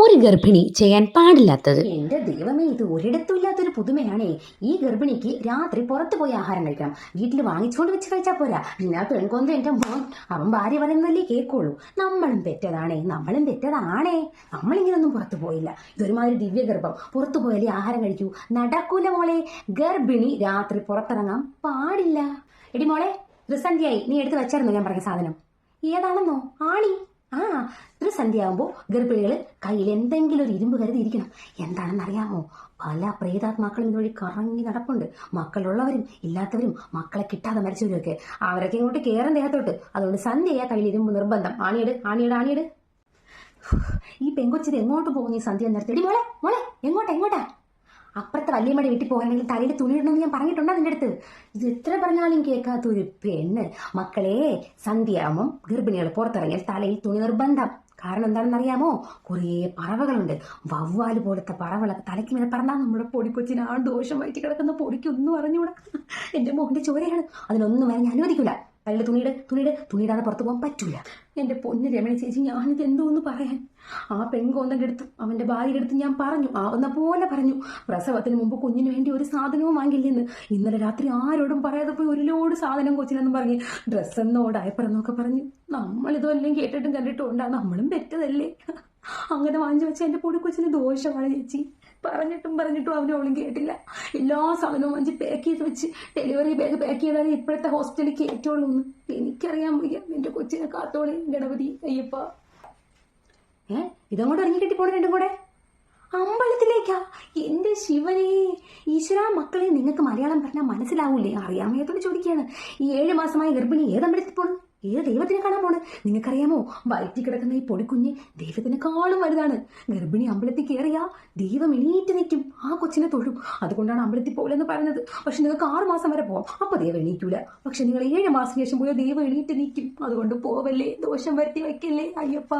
ഒരു ഗർഭിണി ചെയ്യാൻ പാടില്ലാത്തത്. എന്റെ ദൈവമേ ഇത് ഒരിടത്തും ഇല്ലാത്തൊരു പുതുമയാണേ. ഈ ഗർഭിണിക്ക് രാത്രി പുറത്തു പോയി ആഹാരം കഴിക്കണം. വീട്ടിൽ വാങ്ങിച്ചുകൊണ്ട് വെച്ച് കഴിച്ചാൽ പോരാ. പിന്നെ പെൺകൊന്ത എന്റെ മോൻ. അവൻ ഭാര്യ പറയുന്നതല്ലേ കേൾക്കുള്ളൂ. നമ്മളും പെറ്റതാണേ. നമ്മളും പെറ്റതാണേ. നമ്മളിങ്ങനൊന്നും പുറത്തു പോയില്ല. ഇതൊരുമാതിരി ദിവ്യഗർഭം. പുറത്തു പോയാലേ ആഹാരം കഴിക്കൂ. നടക്കൂല മോളെ. ഗർഭിണി രാത്രി പുറത്തിറങ്ങാൻ പാടില്ല. എടി മോളെ ആയി നീ എടുത്ത് വെച്ചായിരുന്നു ഞാൻ പറഞ്ഞ സാധനം? ഏതാണെന്നോ? ആണി. ആ ത്രിസന്ധ്യയാകുമ്പോൾ ഗർഭിണികൾ കയ്യിൽ എന്തെങ്കിലും ഒരു ഇരുമ്പ് കരുതി ഇരിക്കണം. എന്താണെന്ന് അറിയാമോ പല പ്രേതാത്മാക്കളും ഇതുവഴി കറങ്ങി നടപ്പുണ്ട്. മക്കളുള്ളവരും ഇല്ലാത്തവരും മക്കളെ കിട്ടാതെ മരിച്ചവരുമൊക്കെ. അവരൊക്കെ ഇങ്ങോട്ട് കയറാൻ ദേഹത്തോട്ട്. അതുകൊണ്ട് സന്ധ്യയാ കയ്യിൽ ഇരുമ്പ് നിർബന്ധം. ആണിയിട് ആണിയിട് ആണിയിട്. ഈ പെങ്കൊച്ചിത് എങ്ങോട്ട് പോകുന്നു ഈ സന്ധ്യ നേരത്തെ മോളെ മോളെ എങ്ങോട്ടാ അപ്പുറത്തെ വല്യമ്മയുടെ വീട്ടിൽ പോകണമെങ്കിൽ തലയിൽ തുണി ഇടണമെന്ന് ഞാൻ പറഞ്ഞിട്ടുണ്ടോ നിന്റെ അടുത്ത്? ഇത് എത്ര പറഞ്ഞാലും കേൾക്കാത്ത ഒരു പെണ്ണ്. മക്കളെ സന്ധ്യയാകുമ്പം ഗർഭിണികൾ പുറത്തിറങ്ങിയാൽ തലയിൽ തുണി നിർബന്ധം. കാരണം എന്താണെന്ന് അറിയാമോ കുറേ പറവകളുണ്ട്. വവ്വാൽ പോലത്തെ പറവകളൊക്കെ തലയ്ക്ക് മേലെ പറഞ്ഞാൽ നമ്മുടെ പൊടിക്കൊച്ചിനാണ് ദോഷം വയറ്റി കിടക്കുന്ന പൊടിക്കൊന്നും അറിഞ്ഞുകൂടാ. എന്റെ മോന്റെ ചോരയാണ്. അതിനൊന്നും വരെ ഞാൻ അനുവദിക്കൂല. തലയിൽ തുണിയുടെ തുണിയുടെ തുണിയിടാതെ പുറത്ത് പോകാൻ പറ്റൂല. എന്റെ പൊന്ന് രമണി ചേച്ചി ഞാനിത് എന്തോന്ന് പറയാൻ. ആ പെങ്കോന്നൊക്കെ അടുത്ത് അവന്റെ ഭാര്യയുടെ അടുത്ത് ഞാൻ പറഞ്ഞു ആവുന്ന പോലെ പറഞ്ഞു. പ്രസവത്തിന് മുമ്പ് കുഞ്ഞിന് വേണ്ടി ഒരു സാധനവും വാങ്ങില്ലെന്ന്. ഇന്നലെ രാത്രി ആരോടും പറയാതെ പോയി ഒരു ലോഡ് സാധനം കൊച്ചിനെന്നും പറഞ്ഞ് ഡ്രസ്സെന്നോ ഡയപ്പറെന്നൊക്കെ പറഞ്ഞു നമ്മളിതുവെല്ലാം കേട്ടിട്ടും കണ്ടിട്ടും ഉണ്ടാ നമ്മളും പെറ്റതല്ലേ? അങ്ങനെ വാങ്ങിച്ചു വെച്ചാൽ എന്റെ പൊടി കൊച്ചിന് ദോഷമാണ് ചേച്ചി. പറഞ്ഞിട്ടും പറഞ്ഞിട്ടും അവന് അവളും കേട്ടില്ല. എല്ലാ സാധനവും വാങ്ങിച്ച് പാക്ക് ചെയ്ത് വെച്ച് ഡെലിവറി ബാഗ് പാക്ക് ചെയ്താലേ ഇപ്പോഴത്തെ ഹോസ്പിറ്റലിൽ കയറ്റുള്ളൂ എന്ന്. എനിക്കറിയാൻ വയ്യ. എന്റെ കൊച്ചിനെ കാത്തോളി ഗണപതി അയ്യപ്പ. ഏ? ഇതങ്ങോട്ട് ഇറങ്ങി കെട്ടി പോണ രണ്ടും കൂടെ? അമ്പലത്തിലേക്കാ? എന്റെ ശിവനെ ഈശ്വര മക്കളെ നിങ്ങൾക്ക് മലയാളം പറഞ്ഞാൽ മനസ്സിലാവൂലേ? അറിയാമയത്തോട് ചോദിക്കുകയാണ്. ഈ ഏഴ് മാസമായ ഗർഭിണി ഏത് അമ്പലത്തിൽ പോണു? ഏത് ദൈവത്തിനെ കാണാൻ പോണ്? നിങ്ങൾക്കറിയാമോ വയറ്റി കിടക്കുന്ന ഈ പൊടിക്കുഞ്ഞ് ദൈവത്തിനെക്കാളും വലുതാണ്. ഗർഭിണി അമ്പലത്തിൽ കയറിയാ ദൈവം എണീറ്റ് നിൽക്കും. ആ കൊച്ചിനെ തൊഴും. അതുകൊണ്ടാണ് അമ്പലത്തിൽ പോലെന്ന് പറയുന്നത് പക്ഷെ നിങ്ങൾക്ക് ആറ് മാസം വരെ പോവാം. അപ്പൊ ദൈവം എണീക്കൂല. പക്ഷെ നിങ്ങൾ ഏഴ് മാസം ശേഷം പോയാൽ ദൈവം എണീറ്റ് നിൽക്കും. അതുകൊണ്ട് പോവല്ലേ? ദോഷം വരുത്തി വെക്കല്ലേ? അയ്യപ്പ.